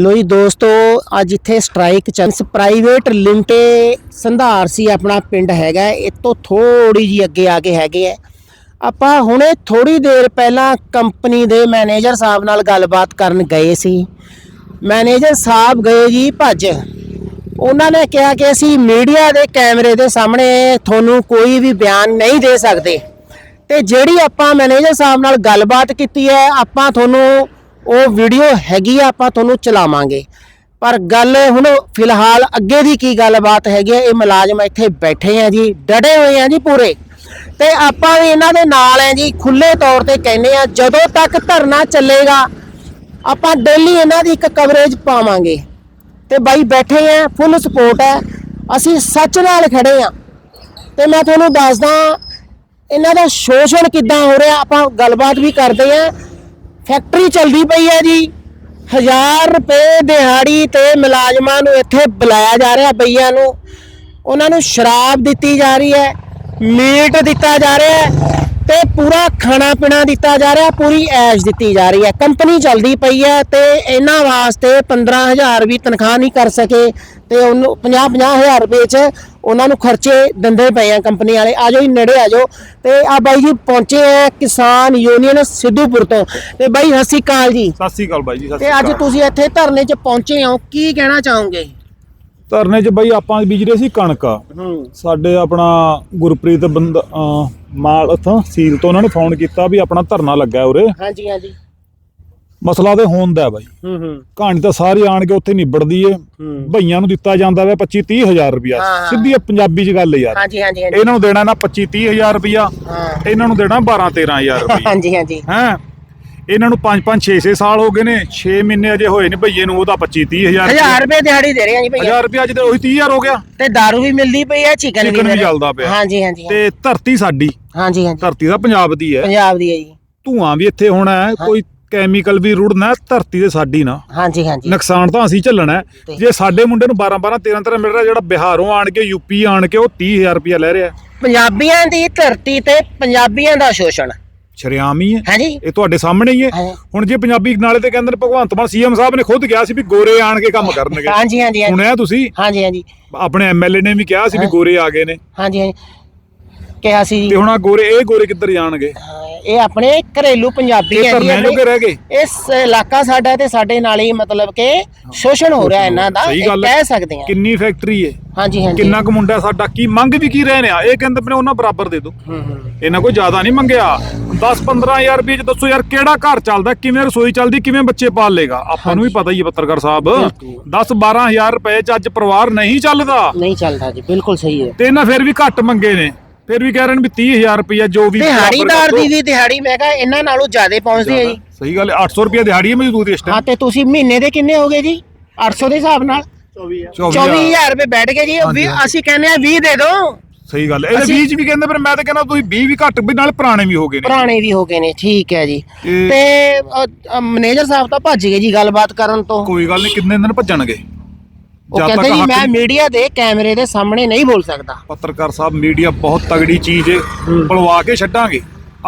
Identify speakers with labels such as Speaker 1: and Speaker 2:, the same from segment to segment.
Speaker 1: ਲੋ ਜੀ ਦੋਸਤੋ, ਅੱਜ ਇੱਥੇ ਸਟ੍ਰਾਈਕ ਚੱਲ ਪ੍ਰਾਈਵੇਟ ਲਿਮਟੇ ਸੰਧਾਰ ਸੀ, ਆਪਣਾ ਪਿੰਡ ਹੈਗਾ ਹੈ। ਇਹ ਤੋਂ ਥੋੜੀ ਜੀ ਅੱਗੇ ਆ ਕੇ ਹੈਗੇ ਆ ਆਪਾਂ ਹੁਣੇ ਥੋੜੀ ਦੇਰ ਪਹਿਲਾਂ ਕੰਪਨੀ ਦੇ ਮੈਨੇਜਰ ਸਾਹਿਬ ਨਾਲ ਗੱਲਬਾਤ ਕਰਨ ਗਏ ਸੀ। ਮੈਨੇਜਰ ਸਾਹਿਬ ਗਏ ਜੀ ਭੱਜ। ਉਹਨਾਂ ਨੇ ਕਿਹਾ ਕਿ ਅਸੀਂ ਮੀਡੀਆ ਦੇ ਕੈਮਰੇ ਦੇ ਸਾਹਮਣੇ ਤੁਹਾਨੂੰ ਕੋਈ ਵੀ ਬਿਆਨ ਨਹੀਂ ਦੇ ਸਕਦੇ। ਤੇ ਜਿਹੜੀ ਆਪਾਂ ਮੈਨੇਜਰ ਸਾਹਿਬ ਨਾਲ ਗੱਲਬਾਤ ਕੀਤੀ ਹੈ, ਆਪਾਂ ਤੁਹਾਨੂੰ ਉਹ ਵੀਡੀਓ ਹੈਗੀ ਆ, ਆਪਾਂ ਤੁਹਾਨੂੰ ਚਲਾਵਾਂਗੇ। ਪਰ ਗੱਲ ਹੁਣ ਫਿਲਹਾਲ ਅੱਗੇ ਦੀ ਕੀ ਗੱਲਬਾਤ ਹੈਗੀ ਹੈ ਇਹ ਮੁਲਾਜ਼ਮ ਇੱਥੇ ਬੈਠੇ ਆ ਜੀ, ਡਟੇ ਹੋਏ ਆ ਜੀ ਪੂਰੇ। ਤੇ ਆਪਾਂ ਵੀ ਇਹਨਾਂ ਦੇ ਨਾਲ ਆ ਜੀ ਖੁੱਲੇ ਤੌਰ ਤੇ ਕਹਿੰਦੇ ਆ, ਜਦੋਂ ਤੱਕ ਧਰਨਾ ਚੱਲੇਗਾ, ਆਪਾਂ ਡੇਲੀ ਇਹਨਾਂ ਦੀ ਇੱਕ ਕਵਰੇਜ ਪਾਵਾਂਗੇ। ਤੇ ਬਾਈ ਬੈਠੇ ਆ ਫੁੱਲ ਸਪੋਰਟ ਹੈ ਅਸੀਂ ਸੱਚ ਨਾਲ ਖੜੇ ਆ। ਤੇ ਮੈਂ ਤੁਹਾਨੂੰ ਦੱਸਦਾ, ਇਹਨਾਂ ਦਾ ਸ਼ੋਸ਼ਣ ਕਿੱਦਾਂ ਹੋ ਰਿਹਾ, ਆਪਾਂ ਗੱਲਬਾਤ ਵੀ ਕਰਦੇ ਆ। ਫੈਕਟਰੀ ਚੱਲਦੀ ਪਈ ਹੈ ਜੀ। 1000 ਰੁਪਏ ਦਿਹਾੜੀ ਤੇ ਮੁਲਾਜ਼ਮਾਂ ਨੂੰ ਇੱਥੇ ਬੁਲਾਇਆ ਜਾ ਰਿਹਾ, ਬਈਆਂ ਨੂੰ। ਉਹਨਾਂ ਨੂੰ ਸ਼ਰਾਬ ਦਿੱਤੀ ਜਾ ਰਹੀ ਹੈ, ਮੀਟ ਦਿੱਤਾ ਜਾ ਰਿਹਾ ਹੈ ਤੇ ਪੂਰਾ ਖਾਣਾ ਪੀਣਾ ਦਿੱਤਾ ਜਾ ਰਿਹਾ, ਪੂਰੀ ਐਸ਼ ਦਿੱਤੀ ਜਾ ਰਹੀ ਹੈ। ਕੰਪਨੀ ਚੱਲਦੀ ਪਈ ਹੈ ਤੇ ਇਹਨਾਂ ਵਾਸਤੇ 15000 ਵੀ ਤਨਖਾਹ ਨਹੀਂ ਕਰ ਸਕੇ ਤੇ ਉਹਨੂੰ 50 50000 ਰੁਪਏ ਚ ਉਹਨਾਂ ਨੂੰ ਖਰਚੇ ਦਿੰਦੇ ਪਏ ਆ ਕੰਪਨੀ ਵਾਲੇ। ਆਜੋ ਜੀ ਨੇੜੇ ਆਜੋ ਤੇ ਆ ਬਾਈ ਜੀ ਪਹੁੰਚੇ ਆ ਕਿਸਾਨ ਯੂਨੀਅਨ ਸਿੱਧੂਪੁਰ ਤੋਂ। ਤੇ ਬਾਈ ਸਤਿ ਸ਼੍ਰੀ ਅਕਾਲ ਜੀ।
Speaker 2: ਸਤਿ ਸ੍ਰੀ ਅਕਾਲ ਬਾਈ ਜੀ ਸਤਿ
Speaker 1: ਤੇ ਅੱਜ
Speaker 2: ਅਕਾਲ।
Speaker 1: ਤੁਸੀਂ ਇੱਥੇ ਧਰਨੇ 'ਚ ਪਹੁੰਚੇ ਹੋ। ਕੀ ਕਹਿਣਾ ਚਾਹੋਗੇ?
Speaker 2: ਧਰਨੇ 'ਚ ਬਾਈ ਆਪਾਂ ਬੀਜ ਰਹੇ ਸੀ ਕਣਕ।
Speaker 1: ਹੂੰ।
Speaker 2: ਸਾਡੇ ਆਪਣਾ ਗੁਰਪ੍ਰੀਤ ਬੰਦ ਅਹ ਮਾਲ ਉਥੋਂ ਸੀਲ ਤੋਂ ਉਹਨਾਂ ਨੇ ਫੋਨ ਕੀਤਾ ਵੀ ਆਪਣਾ ਧਰਨਾ ਲੱਗਾ ਉਰੇ।
Speaker 1: ਹਾਂਜੀ ਹਾਂਜੀ।
Speaker 2: ਮਸਲਾ ਤੇ ਹੋਣ ਦਾ ਹੈ ਬਾਈ।
Speaker 1: ਹੂੰ ਹੂੰ।
Speaker 2: ਕਹਾਣੀ ਤਾਂ ਸਾਰੀ ਆਣ ਕੇ ਉੱਥੇ ਨਿਬੜਦੀ ਏ।
Speaker 1: ਹੂੰ।
Speaker 2: ਭਈਆਂ ਨੂੰ ਦਿੱਤਾ ਜਾਂਦਾ ਵੇ 25 30 ਹਜ਼ਾਰ ਰੁਪਿਆ
Speaker 1: ਹਾਂ, ਹਾਂ।
Speaker 2: ਸਿੱਧੀ ਇਹ ਪੰਜਾਬੀ 'ਚ ਗੱਲ ਯਾਰ।
Speaker 1: ਹਾਂਜੀ ਹਾਂਜੀ ਹਾਂਜੀ।
Speaker 2: ਇਹਨਾਂ ਨੂੰ ਦੇਣਾ ਨਾ 25 30 ਹਜ਼ਾਰ ਰੁਪਿਆ
Speaker 1: ਹਾਂ।
Speaker 2: ਇਹਨਾਂ ਨੂੰ ਦੇਣਾ 12 13 ਹਜ਼ਾਰ ਰੁਪਿਆ
Speaker 1: ਹਾਂਜੀ ਹਾਂਜੀ।
Speaker 2: ਹੈ? ਇਹਨਾਂ ਨੂੰ 5 5 6 6 ਸਾਲ ਹੋ ਗਏ ਨੇ। 6 ਮਹੀਨੇ ਅਜੇ ਹੋਏ ਨੇ ਭਈਏ ਨੂੰ ਉਹਦਾ 25 30 ਹਜ਼ਾਰ
Speaker 1: ਹਜ਼ਾਰ ਰੁਪਏ ਦਿਹਾੜੀ ਦੇ ਰਹੇ ਆ ਜੀ ਭਈਆ।
Speaker 2: ਹਜ਼ਾਰ ਰੁਪਿਆ ਅੱਜ ਤੇ ਉਹੀ 30000 ਹੋ ਗਿਆ।
Speaker 1: ਤੇ दारू ਵੀ ਮਿਲਦੀ ਪਈ ਹੈ ਚਿਕਨ ਵੀ
Speaker 2: Chicken ਵੀ
Speaker 1: ਮਿਲ-
Speaker 2: ਚੱਲਦਾ ਪਿਆ।
Speaker 1: ਹਾਂਜੀ ਹਾਂਜੀ
Speaker 2: ਤੇ ਧਰਤੀ ਸਾਡੀ।
Speaker 1: ਹਾਂਜੀ ਹਾਂਜੀ।
Speaker 2: ਧਰਤੀ ਦਾ ਪੰਜਾਬ ਦੀ ਹੈ।
Speaker 1: ਪੰਜਾਬ ਦੀ ਹੈ ਜੀ।
Speaker 2: ਧੂਆਂ ਵੀ ਇੱਥੇ ਹੋਣਾ ਹੈ। ਕੋਈ ਕੈਮੀਕਲ ਵੀ ਰੁੜਨਾ ਧਰਤੀ ਤੇ ਸਾਡੀ ਨਾ।
Speaker 1: ਹਾਂਜੀ ਹਾਂਜੀ।
Speaker 2: ਨੁਕਸਾਨ ਤਾਂ ਅਸੀਂ ਝੱਲਣਾ ਹੈ। ਜੇ ਸਾਡੇ ਮੁੰਡੇ ਨੂੰ 12 12 13 13 ਮਿਲ ਰਿਹਾ ਜਿਹੜਾ ਬਿਹਾਰੋਂ ਆਣ ਕੇ ਯੂਪੀ ਆਣ ਕੇ ਉਹ 30000 ਰੁਪਇਆ ਲੈ ਰਿਹਾ
Speaker 1: ਪੰਜਾਬੀਆਂ ਦੀ ਧਰਤੀ ਤੇ ਪੰਜਾਬੀਆਂ ਦਾ ਸ਼ੋਸ਼ਣ।
Speaker 2: ਸ਼ਰਿਆਮ ਹੀ ਹੈ।
Speaker 1: ਹਾਂਜੀ।
Speaker 2: ਇਹ ਤੁਹਾਡੇ ਸਾਹਮਣੇ ਹੀ ਹੈ। ਹੁਣ ਜੇ ਪੰਜਾਬੀ ਨਾਲੇ ਤੇ ਕਹਿੰਦੇ ਨੇ ਭਗਵੰਤ ਮਾਨ ਸੀਐਮ ਸਾਹਿਬ ਨੇ ਖੁਦ ਕਿਹਾ ਸੀ ਵੀ ਗੋਰੇ ਆਣ ਕੇ ਕੰਮ ਕਰਨਗੇ।
Speaker 1: ਹਾਂਜੀ ਹਾਂਜੀ ਹਾਂਜੀ।
Speaker 2: ਸੁਣਿਆ ਤੁਸੀਂ?
Speaker 1: ਹਾਂਜੀ ਹਾਂਜੀ।
Speaker 2: ਆਪਣੇ ਐਮਐਲਏ ਨੇ ਵੀ ਕਿਹਾ ਸੀ ਵੀ। ਗੋਰੇ ਆ ਗਏ ਨੇ।
Speaker 1: ਹਾਂਜੀ ਹਾਂਜੀ। ਕਿਹਾ ਸੀ
Speaker 2: ਤੇ
Speaker 1: ਜੀ
Speaker 2: ਹੁਣ ਆ ਗੋਰੇ ਇਹ ਗੋਰੇ ਕਿੱਧਰ ਜਾਣਗੇ?
Speaker 1: ਹਾਂ, ਇਹ ਆਪਣੇ ਘਰੇਲੂ ਪੰਜਾਬੀ
Speaker 2: ਇਹ
Speaker 1: ਹੈ ਜੀ
Speaker 2: ਧਰਨੇ ਜੋਗੇ ਰਹਿ ਗਏ
Speaker 1: ਇਸ ਇਲਾਕਾ ਸਾਡਾ ਤੇ ਸਾਡੇ ਨਾਲ ਹੀ ਮਤਲਬ ਕਿ ਸ਼ੋਸ਼ਣ ਹੋ ਰਿਹਾ ਇਹਨਾਂ ਦਾ
Speaker 2: ਸਹੀ
Speaker 1: ਇਹ
Speaker 2: ਗੱਲ ਹੈ।
Speaker 1: ਕਹਿ ਸਕਦੇ ਹਾਂ।
Speaker 2: ਕਿੰਨੀ ਫੈਕਟਰੀ ਹੈ
Speaker 1: ਹਾਂਜੀ ਹਾਂਜੀ।
Speaker 2: ਕਿੰਨਾ ਕੁ ਮੁੰਡਾ ਸਾਡਾ ਕੀ ਮੰਗ ਵੀ ਕੀ ਰਹੇ ਨੇ? ਆ ਇਹ ਕਹਿੰਦੇ ਪਨੇ ਉਹਨਾਂ ਬਰਾਬਰ ਦੇ ਦਿਓ।
Speaker 1: ਹੂੰ ਹੂੰ।
Speaker 2: ਇਹਨਾਂ ਕੋਈ ਜ਼ਿਆਦਾ ਨਹੀਂ ਮੰਗਿਆ। 10 15000 ਰੁਪਏ ਚ ਦੱਸੋ ਯਾਰ ਕਿਹੜਾ ਘਰ ਚੱਲਦਾ ਕਿਵੇਂ ਰਸੋਈ ਚੱਲਦੀ ਕਿਵੇਂ ਬੱਚੇ ਪਾਲ ਲੇਗਾ ਆਪਾਂ ਨੂੰ ਵੀ ਪਤਾ ਹੀ ਹੈ ਪੱਤਰਕਾਰ ਸਾਹਿਬ।
Speaker 1: ਬਿਲਕੁਲ।
Speaker 2: 10 12000 ਰੁਪਏ ਚ ਅੱਜ ਪਰਿਵਾਰ ਨਹੀਂ ਚੱਲਦਾ।
Speaker 1: ਨਹੀਂ ਚੱਲਦਾ ਜੀ ਬਿਲਕੁਲ ਸਹੀ ਹੈ।
Speaker 2: ਤੇ ਇਹਨਾਂ ਫਿਰ ਵੀ ਘੱਟ ਮੰਗੇ ਨੇ। ਫਿਰ ਵੀ ਕਹਿ ਰਹੇ ਨੇ ਵੀ 30000 ਰੁਪਏ ਜੋ ਵੀ
Speaker 1: ਦਿਹਾੜੀਦਾਰ। ਦੀ। ਵੀ ਦਿਹਾੜੀ ਮੈਂ ਕਹਾਂ ਇਹਨਾਂ ਨਾਲੋਂ ਜ਼ਿਆਦਾ ਪਹੁੰਚਦੀ ਹੈ ਜੀ।
Speaker 2: ਸਹੀ ਗੱਲ ਹੈ 800 ਰੁਪਏ ਦਿਹਾੜੀ ਹੈ ਮਜ਼ਦੂਰ ਦੀ ਇਸ
Speaker 1: ਹਾਂ
Speaker 2: ਟਾਈਮ
Speaker 1: ਤੇ ਤੁਸੀਂ ਮਹੀਨੇ ਦੇ ਕਿੰਨੇ ਹੋਗੇ ਜੀ? 800 ਦੇ ਹਿਸਾਬ ਨਾਲ। 24000 ਰੁਪਏ ਬੈਠ ਗਏ ਜੀ ਉਹ ਵੀ ਅਸੀਂ ਕਹਿੰਦੇ ਆ 20 ਦੇ ਦਿਓ
Speaker 2: ਸਹੀ ਗੱਲ ਹੈ ਇਹਦੇ
Speaker 1: ਅਸੀਂ-
Speaker 2: ਬੀਜ ਵੀ ਕਹਿੰਦੇ ਪਰ ਮੈਂ ਤਾਂ ਕਹਿੰਦਾ ਤੁਸੀਂ 20 ਵੀ ਘੱਟ ਵੀ ਨਾਲ ਪੁਰਾਣੇ ਵੀ ਹੋ ਗਏ ਨੇ।
Speaker 1: ਪੁਰਾਣੇ ਵੀ ਹੋ ਗਏ ਨੇ ਠੀਕ ਹੈ ਜੀ।
Speaker 2: ਤੇ-
Speaker 1: ਤੇ ਮੈਨੇਜਰ ਸਾਹਿਬ ਤਾਂ ਭੱਜ ਗਏ ਜੀ ਗੱਲਬਾਤ ਕਰਨ ਤੋਂ।
Speaker 2: ਕੋਈ ਗੱਲ ਨਹੀਂ ਕਿੰਨੇ ਦਿਨ ਭੱਜਣਗੇ?
Speaker 1: ਉਹ
Speaker 2: ਜਦ
Speaker 1: ਕਹਿੰਦੇ
Speaker 2: ਤੱਕ
Speaker 1: ਜੀ
Speaker 2: ਹੱਕ
Speaker 1: ਮੈਂ ਮੀਡੀਆ ਦੇ ਕੈਮਰੇ ਦੇ ਸਾਹਮਣੇ ਨਹੀਂ ਬੋਲ ਸਕਦਾ।
Speaker 2: ਪੱਤਰਕਾਰ ਸਾਹਿਬ ਮੀਡੀਆ ਬਹੁਤ ਤਗੜੀ ਚੀਜ਼ ਏ।
Speaker 1: ਹੂੰ।
Speaker 2: ਪਲਵਾ ਕੇ ਛੱਡਾਂਗੇ।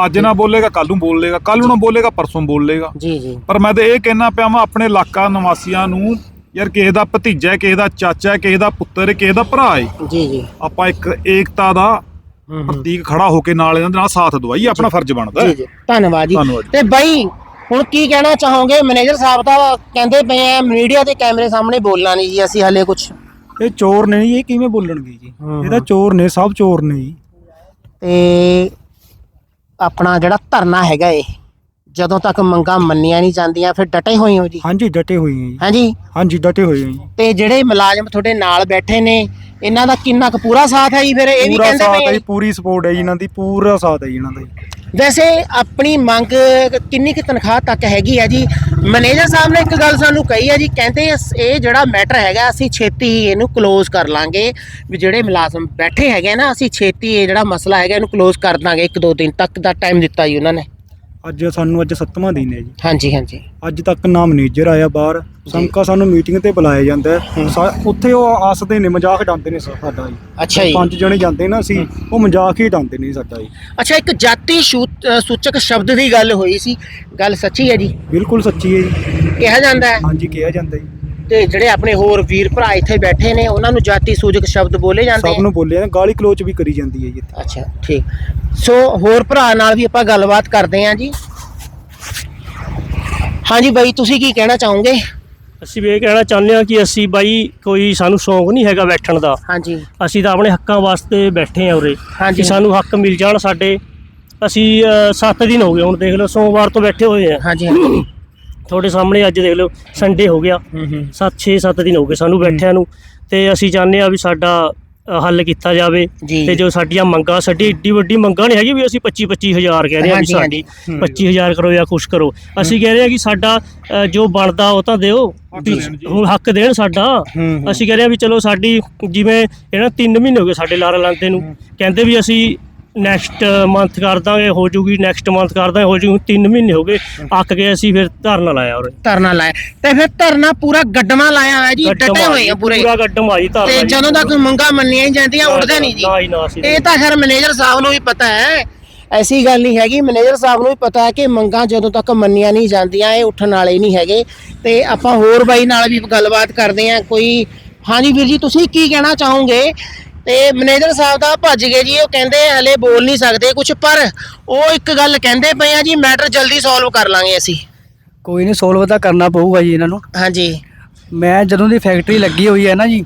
Speaker 2: ਅੱਜ ਨਾ ਬੋਲੇਗਾ ਕੱਲ ਨੂੰ ਬੋਲ ਲੇਗਾ ਕੱਲ ਨੂੰ ਨਾ ਬੋਲੇਗਾ ਪਰਸੋਂ ਬੋਲ ਲੇਗਾ
Speaker 1: ਜੀ ਜੀ।
Speaker 2: ਪਰ ਮੈਂ ਤਾਂ ਇਹ ਕਹਿਣਾ ਪਿਆ ਮੈਂ ਆਪਣੇ ਇਲਾਕਾ ਨਿਵਾਸੀਆਂ ਨੂੰ ਯਾਰ ਕਿਸੇ ਦਾ ਭਤੀਜਾ ਹੈ, ਕਿਸੇ ਦਾ ਚਾਚਾ ਹੈ, ਕਿਸੇ ਦਾ ਪੁੱਤਰ ਹੈ, ਕਿਸੇ ਦਾ ਭਰਾ ਹੈ
Speaker 1: ਜੀ ਜੀ।
Speaker 2: ਆਪਾਂ ਇੱਕ ਏਕਤਾ ਦਾ
Speaker 1: ਹੂੰ, ਹੂੰ।
Speaker 2: ਪ੍ਰਤੀਕ ਖੜਾ ਹੋ ਕੇ ਨਾਲ ਇਹਨਾਂ ਦੇ ਨਾਲ ਸਾਥ ਦਵਾਈ ਆਪਣਾ ਫਰਜ਼ ਬਣਦਾ
Speaker 1: ਜੀ
Speaker 2: ਹੈ
Speaker 1: ਜੀ। ਧੰਨਵਾਦ ਜੀ।
Speaker 2: ਧੰਨਵਾਦ ਜੀ।
Speaker 1: ਤੇ ਬਾਈ ਹੁਣ ਕੀ ਕਹਿਣਾ ਚਾਹੋਗੇ? ਮੈਨੇਜਰ ਸਾਹਿਬ ਤਾਂ ਕਹਿੰਦੇ ਪਏ ਆ ਮੀਡੀਆ ਦੇ ਕੈਮਰੇ ਸਾਹਮਣੇ ਬੋਲਣਾ ਨਹੀਂ ਜੀ ਅਸੀਂ ਹਲੇ ਕੁਝ
Speaker 3: ਇਹ ਚੋਰ ਨੇ ਜੀ ਇਹ ਕਿਵੇਂ ਬੋਲਣਗੇ ਜੀ? ਇਹ ਤਾਂ ਚੋਰ ਨੇ ਸਭ ਚੋਰ ਨੇ ਜੀ।
Speaker 1: ਤੇ ਆਪਣਾ ਜਿਹੜਾ ਧਰਨਾ ਹੈਗਾ ਏ ਜਦੋਂ ਤੱਕ ਮੰਗਾਂ ਮੰਨੀਆਂ ਨਹੀਂ ਜਾਂਦੀਆਂ ਫਿਰ ਡਟੇ ਹੋਏ ਹੋ ਜੀ?
Speaker 3: ਹਾਂਜੀ ਡਟੇ ਹੋਏ ਆ ਜੀ।
Speaker 1: ਹਾਂਜੀ?
Speaker 3: ਹਾਂਜੀ ਡਟੇ ਹੋਏ ਆ ਜੀ।
Speaker 1: ਤੇ ਜਿਹੜੇ ਮੁਲਾਜ਼ਮ ਤੁਹਾਡੇ ਨਾਲ ਬੈਠੇ ਨੇ ਇਹਨਾਂ ਦਾ ਕਿੰਨਾ ਕੁ ਪੂਰਾ ਸਾਥ ਹੈ ਜੀ ਫਿਰ? ਇਹ ਵੀ
Speaker 3: ਪੂਰਾ
Speaker 1: ਕਹਿੰਦੇ
Speaker 3: ਸਾਥ
Speaker 1: ਪਏ ਆ
Speaker 3: ਪੂਰੀ ਸਪੋਰਟ ਹੈ ਜੀ ਇਹਨਾਂ ਦੀ ਪੂਰਾ ਸਾਥ ਹੈ ਜੀ ਇਹਨਾਂ ਦਾ ਜੀ।
Speaker 1: ਵੈਸੇ ਆਪਣੀ ਮੰਗ ਕਿੰਨੀ ਕੁ ਤਨਖਾਹ ਤੱਕ ਹੈਗੀ ਹੈ ਜੀ? ਮੈਨੇਜਰ ਸਾਹਿਬ ਨੇ ਇੱਕ ਗੱਲ ਸਾਨੂੰ ਕਹੀ ਹੈ ਜੀ, ਕਹਿੰਦੇ ਇਸ- ਇਹ ਜਿਹੜਾ ਮੈਟਰ ਹੈਗਾ, ਅਸੀਂ ਛੇਤੀ ਹੀ ਇਹਨੂੰ ਕਲੋਜ਼ ਕਰ ਲਾਂਗੇ। ਵੀ ਜਿਹੜੇ ਮੁਲਾਜ਼ਮ ਬੈਠੇ ਹੈਗੇ ਨਾ, ਅਸੀਂ ਛੇਤੀ ਇਹ ਜਿਹੜਾ ਮਸਲਾ ਹੈਗਾ, ਇਹਨੂੰ ਕਲੋਜ਼ ਕਰ ਦਾਂਗੇ, ਇੱਕ ਦੋ ਦਿਨ ਤੱਕ ਦਾ ਟਾਈਮ ਦਿੱਤਾ ਜੀ ਉਹਨਾਂ ਨੇ।
Speaker 3: ਅੱਜ ਸਾਨੂੰ ਅੱਜ ਸੱਤਵਾਂ ਦਿਨ ਹੈ ਜੀ।
Speaker 1: ਹਾਂਜੀ ਹਾਂਜੀ।
Speaker 3: ਅੱਜ ਤੱਕ ਨਾ ਮੈਨੇਜਰ ਆਇਆ ਬਾਹਰ। ਸੰਕਾ ਸਾਨੂੰ ਮੀਟਿੰਗ ਤੇ ਬੁਲਾਇਆ ਜਾਂਦਾ ਹੈ। ਸਾ- ਉੱਥੇ ਉਹ ਆਸਦੇ ਨੇ ਮਜ਼ਾਕ ਡਾਂਦੇ ਨੇ ਸਾ- ਸਾਡਾ ਜੀ।
Speaker 1: ਅੱਛਾ ਜੀ।
Speaker 3: ਪੰਜ ਜਣੇ ਜਾਂਦੇ ਨਾ ਅਸੀਂ ਉਹ ਮਜ਼ਾਕ ਹੀ ਡਾਂਦੇ ਨੇ ਸਾਡਾ ਜੀ।
Speaker 1: ਅੱਛਾ ਇੱਕ ਜਾਤੀ ਸ਼ੂ- ਅ, ਸੂਚਕ ਸ਼ਬਦ ਦੀ ਗੱਲ ਹੋਈ ਸੀ। ਗੱਲ ਸੱਚੀ ਹੈ ਜੀ?
Speaker 3: ਬਿਲਕੁਲ ਸੱਚੀ ਹੈ ਜੀ।
Speaker 1: ਕਿਹਾ ਜਾਂਦਾ ਹੈ?
Speaker 3: ਹਾਂਜੀ ਕਿਹਾ ਜਾਂਦਾ ਜੀ।
Speaker 1: ਤੇ ਜਿਹੜੇ ਆਪਣੇ ਹੋਰ ਵੀਰ ਭਰਾ ਇੱਥੇ ਬੈਠੇ ਨੇ ਉਹਨਾਂ ਨੂੰ ਜਾਤੀ ਸੂਚਕ ਸ਼ਬਦ ਬੋਲੇ ਜਾਂਦੇ
Speaker 3: ਸਭ
Speaker 1: ਆ?
Speaker 3: ਨੂੰ ਬੋਲਿਆ ਗਾਲੀ ਕਲੋਚ ਵੀ ਕਰੀ ਜਾਂਦੀ ਹੈ ਜੀ ਇੱਥੇ।
Speaker 1: ਅੱਛਾ ਠੀਕ। ਸੋ ਹੋਰ ਭਰਾ ਨਾਲ ਵੀ ਆਪਾਂ ਗੱਲਬਾਤ ਕਰਦੇ ਹਾਂ ਜੀ। ਹਾਂਜੀ ਬਾਈ ਤੁਸੀਂ ਕੀ ਕਹਿਣਾ ਚਾਹੋਗੇ?
Speaker 4: ਅਸੀਂ ਵੀ ਇਹ ਕਹਿਣਾ ਚਾਹੁੰਦੇ ਹਾਂ ਕਿ ਅਸੀਂ ਬਾਈ ਕੋਈ ਸਾਨੂੰ ਸ਼ੌਂਕ ਨਹੀਂ ਹੈਗਾ ਬੈਠਣ ਦਾ।
Speaker 1: ਹਾਂਜੀ।
Speaker 4: ਅਸੀਂ ਤਾਂ ਆਪਣੇ ਹੱਕਾਂ ਵਾਸਤੇ ਬੈਠੇ ਹਾਂ ਉਰੇ
Speaker 1: ਹਾਂਜੀ।
Speaker 4: ਕਿ ਸਾਨੂੰ ਹੱਕ ਮਿਲ ਜਾਣ ਸਾਡੇ। ਅਸੀਂ 7 ਦਿਨ ਹੋ ਗਏ ਹੁਣ ਦੇਖ ਲਓ ਸੋਮਵਾਰ ਤੋਂ ਬੈਠੇ ਹੋਏ ਆ
Speaker 1: ਹਾਂਜੀ ਹਾਂਜੀ।
Speaker 4: ਤੁਹਾਡੇ ਸਾਹਮਣੇ ਅੱਜ ਦੇਖ ਲਓ ਸੰਡੇ ਹੋ ਗਿਆ।
Speaker 1: ਹੂੰ ਹੂੰ।
Speaker 4: 7 6 7 ਦਿਨ ਹੋ ਗਏ ਸਾਨੂੰ ਬੈਠਿਆਂ ਨੂੰ। ਤੇ ਅਸੀਂ ਚਾਹੁੰਦੇ ਆ ਵੀ ਸਾਡਾ ਅ, ਹੱਲ ਕੀਤਾ ਜਾਵੇ।
Speaker 1: ਜੀ।
Speaker 4: ਤੇ ਜੋ ਸਾਡੀਆਂ ਮੰਗਾਂ ਸਾਡੀ ਏਡੀ ਵੱਡੀ ਮੰਗਾਂ ਨਹੀਂ ਹੈਗੀ ਵੀ ਅਸੀਂ 25 25000 ਕਹਿ ਰਹੇ ਹਾਂ ਵੀ
Speaker 1: ਹਾਂਜੀ,
Speaker 4: ਸਾਡੀ।
Speaker 3: ਹਾਂਜੀ।
Speaker 4: 25000 ਕਰੋ ਜਾਂ ਕੁਛ ਕਰੋ। ਅਸੀਂ ਕਹਿ ਰਹੇ ਹਾਂ ਕਿ ਸਾਡਾ ਅ, ਜੋ ਬਣਦਾ ਉਹ ਤਾਂ ਦਿਓ। ਵੀ ਹੁਣ ਹੱਕ ਦੇਣ ਸਾਡਾ।
Speaker 3: ਹੂੰ, ਹੂੰ।
Speaker 4: ਅਸੀਂ ਕਹਿ ਰਹੇ ਹਾਂ ਵੀ ਚਲੋ ਸਾਡੀ ਜਿਵੇਂ ਇਹਨਾਂ 3 ਮਹੀਨੇ ਹੋ ਗਏ ਸਾਡੇ ਲਾਰਾ ਲਾਂਦੇ ਨੂੰ। ਕਹਿੰਦੇ ਵੀ ਅਸੀਂ ਨੈਕਸਟ ਮੰਥ ਕਰ ਦਾਂਗੇ ਹੋ ਜੂਗੀ ਨੈਕਸਟ ਮੰਥ ਕਰ ਦਾਂਗੇ ਹੋ ਜੂਗੀ 3 ਮਹੀਨੇ ਹੋ ਗਏ ਅੱਕ ਗਏ ਅਸੀਂ ਫਿਰ ਧਰਨਾ ਲਾਇਆ ਉਰੇ।
Speaker 1: ਧਰਨਾ ਲਾਇਆ। ਤੇ ਫਿਰ ਧਰਨਾ ਪੂਰਾ ਗੱਡਮਾ ਲਾਇਆ ਹੋਇਆ ਜੀ ਡਟੇ
Speaker 4: ਆ
Speaker 1: ਹੋਏ ਆ ਪੂਰੇ।
Speaker 4: ਪੂਰਾ ਗੱਡਮ ਆ ਜੀ ਧਰਨਾ
Speaker 1: ਤੇ। ਜਦੋਂ ਤੱਕ ਮੰਗਾ ਮੰਨੀਆਂ ਹੀ ਜਾਂਦੀਆਂ ਉੱਠਦੇ ਨਹੀਂ ਜੀ। ਇਹ ਤਾਂ ਖੈਰ ਮੈਨੇਜਰ ਸਾਹਿਬ ਨੂੰ ਵੀ ਪਤਾ ਹੈ। ਐਸੀ ਗੱਲ ਨਹੀਂ ਹੈਗੀ ਮੈਨੇਜਰ ਸਾਹਿਬ ਨੂੰ ਵੀ ਪਤਾ ਹੈ ਕਿ ਮੰਗਾਂ ਜਦੋਂ ਤੱਕ ਮੰਨੀਆਂ ਨਹੀਂ ਜਾਂਦੀਆਂ ਇਹ ਉੱਠਣ ਵਾਲੇ ਨਹੀਂ ਹੈਗੇ। ਤੇ ਆਪਾਂ ਹੋਰ ਬਾਈ ਨਾਲ ਵੀ ਗੱਲਬਾਤ ਕਰਦੇ ਹਾਂ ਕੋਈ ਹਾਂਜੀ ਵੀਰ ਜੀ ਤੁਸੀਂ ਕੀ ਕਹਿਣਾ ਚਾਹੋਗੇ? ਤੇ ਮੈਨੇਜਰ ਸਾਹਿਬ ਦਾ ਭੱਜ ਗਏ ਜੀ ਉਹ ਕਹਿੰਦੇ ਹਲੇ ਬੋਲ ਨਹੀਂ ਸਕਦੇ ਕੁਝ ਪਰ ਉਹ ਇੱਕ ਗੱਲ ਕਹਿੰਦੇ ਪਏ ਆ ਜੀ ਮੈਟਰ ਜਲਦੀ ਸੋਲਵ ਕਰ ਲਾਂਗੇ ਅਸੀਂ।
Speaker 5: ਕੋਈ ਨਹੀਂ ਸੋਲਵ ਤਾਂ ਕਰਨਾ ਪਊਗਾ ਜੀ ਇਹਨਾਂ ਨੂੰ।
Speaker 1: ਹਾਂਜੀ।
Speaker 5: ਮੈਂ ਜਦੋਂ ਦੀ ਫੈਕਟਰੀ ਲੱਗੀ ਹੋਈ ਹੈ ਨਾ ਜੀ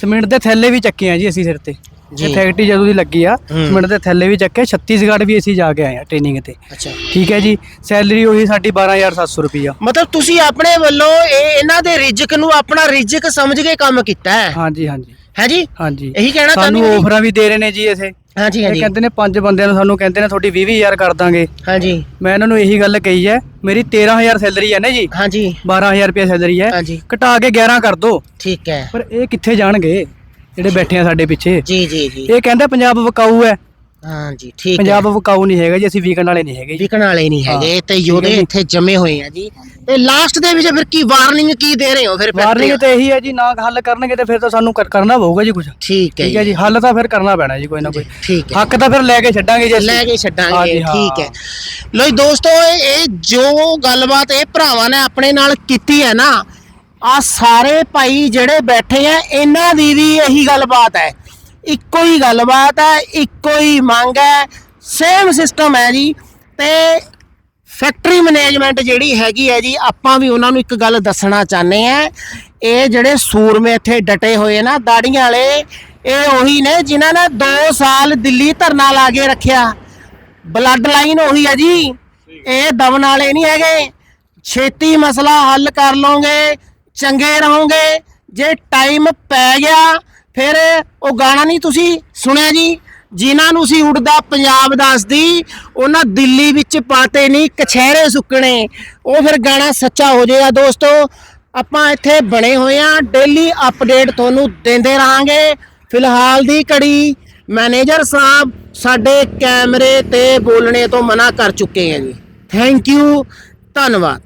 Speaker 5: ਸਿਮੈਂਟ ਦੇ ਥੈਲੇ ਵੀ ਚੱਕੇ ਆ ਜੀ ਅਸੀਂ ਸਿਰ ਤੇ।
Speaker 1: ਜੀ।
Speaker 5: ਫੈਕਟਰੀ ਜਦੋਂ ਦੀ ਲੱਗੀ ਆ। ਸਿਮੈਂਟ ਦੇ ਥੈਲੇ ਵੀ ਚੱਕੇ ਛੱਤੀਸਗੜ੍ਹ ਵੀ ਅਸੀਂ ਜਾ ਕੇ ਆਏ ਆ ਟ੍ਰੇਨਿੰਗ ਤੇ।
Speaker 1: ਅੱਛਾ।
Speaker 5: ਠੀਕ ਹੈ ਜੀ ਸੈਲਰੀ ਉਹੀ ਸਾਡੀ 12700 ਰੁਪਈਆ।
Speaker 1: ਮਤਲਬ ਤੁਸੀਂ ਆਪਣੇ ਵੱਲੋਂ ਇਹ ਇਹਨਾਂ ਦੇ ਰਿਜਕ ਨੂੰ ਆਪਣਾ ਰਿਜਕ ਸਮਝ ਕੇ ਕੰਮ ਕੀਤਾ ਹੈ?
Speaker 5: ਹਾਂਜੀ ਹਾਂਜੀ।
Speaker 1: ਹੈ ਜੀ?
Speaker 5: ਹਾਂਜੀ।
Speaker 1: ਇਹੀ ਕਹਿਣਾ
Speaker 5: ਸਾਨੂੰ? ਆਫਰਾਂ ਵੀ ਦੇ ਰਹੇ ਨੇ ਜੀ ਇਥੇ।
Speaker 1: ਹਾਂਜੀ
Speaker 5: ਇਹ
Speaker 1: ਹਾਂਜੀ
Speaker 5: ਕਹਿੰਦੇ ਨੇ ਪੰਜ ਬੰਦਿਆਂ ਨੂੰ ਸਾਨੂੰ ਕਹਿੰਦੇ ਨੇ ਤੁਹਾਡੀ 20000 ਕਰ ਦਾਂਗੇ।
Speaker 1: ਹਾਂਜੀ
Speaker 5: ਮੈਂ ਇਹਨਾਂ ਨੂੰ ਇਹੀ ਗੱਲ ਕਹੀ ਹੈ ਮੇਰੀ 13000 ਸੈਲਰੀ ਹੈ ਨਾ ਜੀ?
Speaker 1: ਹਾਂਜੀ
Speaker 5: 12000 ਰੁਪਏ ਸੈਲਰੀ ਹੈ।
Speaker 1: ਹਾਂਜੀ
Speaker 5: ਘਟਾ ਕੇ 11 ਕਰ ਦੋ।
Speaker 1: ਠੀਕ ਹੈ।
Speaker 5: ਪਰ ਇਹ ਕਿੱਥੇ ਜਾਣਗੇ? ਜਿਹੜੇ ਬੈਠੇ ਆ ਸਾਡੇ ਪਿੱਛੇ।
Speaker 1: ਜੀ ਜੀ ਜੀ।
Speaker 5: ਇਹ ਕਹਿੰਦਾ ਪੰਜਾਬ ਵਿਕਾਊ ਹੈ।
Speaker 1: ਹਾਂਜੀ ਠੀਕ ਹੈ।
Speaker 5: ਪੰਜਾਬ ਵਿਕਾਊ ਨਹੀਂ ਹੈਗਾ ਜੀ ਅਸੀਂ ਵੀਕਨ ਵਾਲੇ ਨਹੀਂ ਹੈਗੇ ਜੀ।
Speaker 1: ਵਿਕਣ ਵਾਲੇ ਨਹੀਂ ਹੈਗੇ ਤੇ ਯੋਧੇ
Speaker 5: ਠੀਕ ਹੈ ਜੀ।
Speaker 1: ਇੱਥੇ ਜੰਮੇ ਹੋਏ ਆ ਜੀ। ਤੇ ਲਾਸਟ ਦੇ ਵਿੱਚ ਫਿਰ ਕੀ ਵਾਰਨਿੰਗ ਕੀ ਦੇ ਰਹੇ ਹੋ ਫਿਰ
Speaker 5: ਵਾਰਨਿੰਗ? ਤੇ ਇਹੀ ਹੈ ਜੀ ਨਾ ਹੱਲ ਕਰਨਗੇ ਤੇ ਫਿਰ ਤਾਂ ਸਾਨੂੰ ਕਰ- ਕਰਨਾ ਪਊਗਾ ਜੀ ਕੁਝ
Speaker 1: ਠੀਕ ਹੈ
Speaker 5: ਠੀਕ ਹੈ ਜੀ। ਹੱਲ ਤਾਂ ਫਿਰ ਕਰਨਾ ਪੈਣਾ ਜੀ ਕੋਈ ਨਾ ਕੋਈ।
Speaker 1: ਠੀਕ ਹੈ।
Speaker 5: ਹੱਕ ਤਾਂ ਫਿਰ ਲੈ ਕੇ ਛੱਡਾਂਗੇ ਜੀ ਅਸੀਂ।
Speaker 1: ਲੈ ਕੇ ਛੱਡਾਂਗੇ
Speaker 5: ਹਾਂ।
Speaker 1: ਠੀਕ ਹੈ। ਲੋ ਜੀ ਦੋਸਤੋ ਇਹ ਇਹ ਜੋ ਗੱਲਬਾਤ ਇਹ ਭਰਾਵਾਂ ਨੇ ਆਪਣੇ ਨਾਲ ਕੀਤੀ ਹੈ ਨਾ ਆ ਸਾਰੇ ਭਾਈ ਜਿਹੜੇ ਬੈਠੇ ਆ ਇਹਨਾਂ ਦੀ ਵੀ ਇਹੀ ਗੱਲਬਾਤ ਹੈ। ਇੱਕੋ ਹੀ ਗੱਲਬਾਤ ਹੈ, ਇੱਕੋ ਹੀ ਮੰਗ ਹੈ ਸੇਮ ਸਿਸਟਮ ਹੈ ਜੀ। ਤੇ ਫੈਕਟਰੀ ਮੈਨੇਜਮੈਂਟ ਜਿਹੜੀ ਹੈਗੀ ਹੈ ਜੀ, ਆਪਾਂ ਵੀ ਉਹਨਾਂ ਨੂੰ ਇੱਕ ਗੱਲ ਦੱਸਣਾ ਚਾਹੁੰਦੇ ਆ ਇਹ ਜਿਹੜੇ ਸੂਰਮੇ ਇੱਥੇ ਡਟੇ ਹੋਏ ਨਾ, ਦਾੜੀਆਂ ਵਾਲੇ, ਇਹ ਉਹੀ ਨੇ ਜਿਨ੍ਹਾਂ ਨੇ 2 ਸਾਲ ਦਿੱਲੀ ਧਰਨਾ ਲਾ ਕੇ ਰੱਖਿਆ। ਬਲੱਡ ਲਾਈਨ ਉਹੀ ਹੈ ਜੀ। ਇਹ ਦਮਨ ਵਾਲੇ ਨਹੀਂ ਹੈਗੇ। ਛੇਤੀ ਮਸਲਾ ਹੱਲ ਕਰ ਲਓਗੇ, ਚੰਗੇ ਰਹੋਗੇ। ਜੇ ਟਾਈਮ ਪੈ ਗਿਆ ਫਿਰ ਉਹ ਗਾਣਾ ਨਹੀਂ ਤੁਸੀਂ ਸੁਣਿਆ ਜੀ। ਜਿਨ੍ਹਾਂ ਨੂੰ ਸੀ ਉੱਡਦਾ ਪੰਜਾਬ ਦੱਸਦੀ, ਉਹਨਾਂ ਦਿੱਲੀ ਵਿੱਚ ਪਾਤੇ ਨਹੀਂ, ਕਛਹਿਰੇ ਸੁੱਕਣੇ। ਉਹ ਫਿਰ ਗਾਣਾ ਸੱਚਾ ਹੋ ਜਾਏਗਾ ਦੋਸਤੋ। ਆਪਾਂ ਇੱਥੇ ਬਣੇ ਹੋਏ ਆ ਡੇਲੀ ਅਪਡੇਟ ਤੁਹਾਨੂੰ ਦਿੰਦੇ ਰਹਾਂਗੇ। ਫਿਲਹਾਲ ਦੀ ਕੜੀ ਮੈਨੇਜਰ ਸਾਹਿਬ ਸਾਡੇ ਕੈਮਰੇ ਤੇ ਬੋਲਣੇ ਤੋਂ ਮਨਾ ਕਰ ਚੁੱਕੇ ਹੈ ਜੀ। ਥੈਂਕ ਯੂ ਧੰਨਵਾਦ।